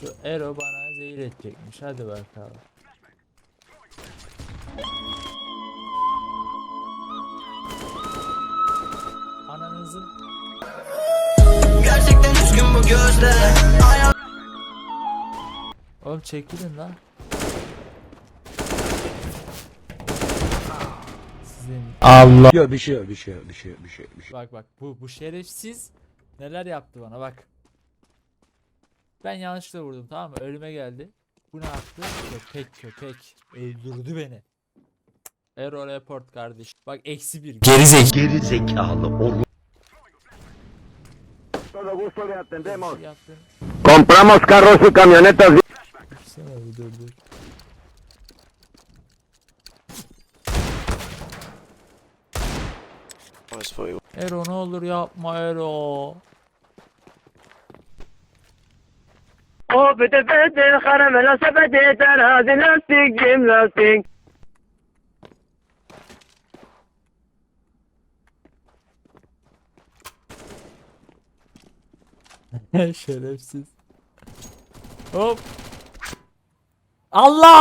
Şu Ero bana zehir edecekmiş. Hadi bakalım. Ananızın Gerçekten üzgün bu gözler Oğlum çekilin lan. Sizin Allah. Yok bir şey yok bir şey yok bir şey yok bir şey yok. Bir şey. bak bak bu bu şerefsiz neler yaptı bana bak. Ben yanlışlıkla vurdum tamam mı? Ölüme geldi. Bu ne yaptı? Köpek köpek. Öldürdü beni. Error report kardeş. Bak eksi bir. Gerizek. Geri zekalı. Or Todo gusto Bir atendemos. Compramos carros y camionetas. Dur dur. Ero ne olur yapma Ero. O bete bete karamela sepeti terazi lastik cim lastik. Şerefsiz. Hop. Allah!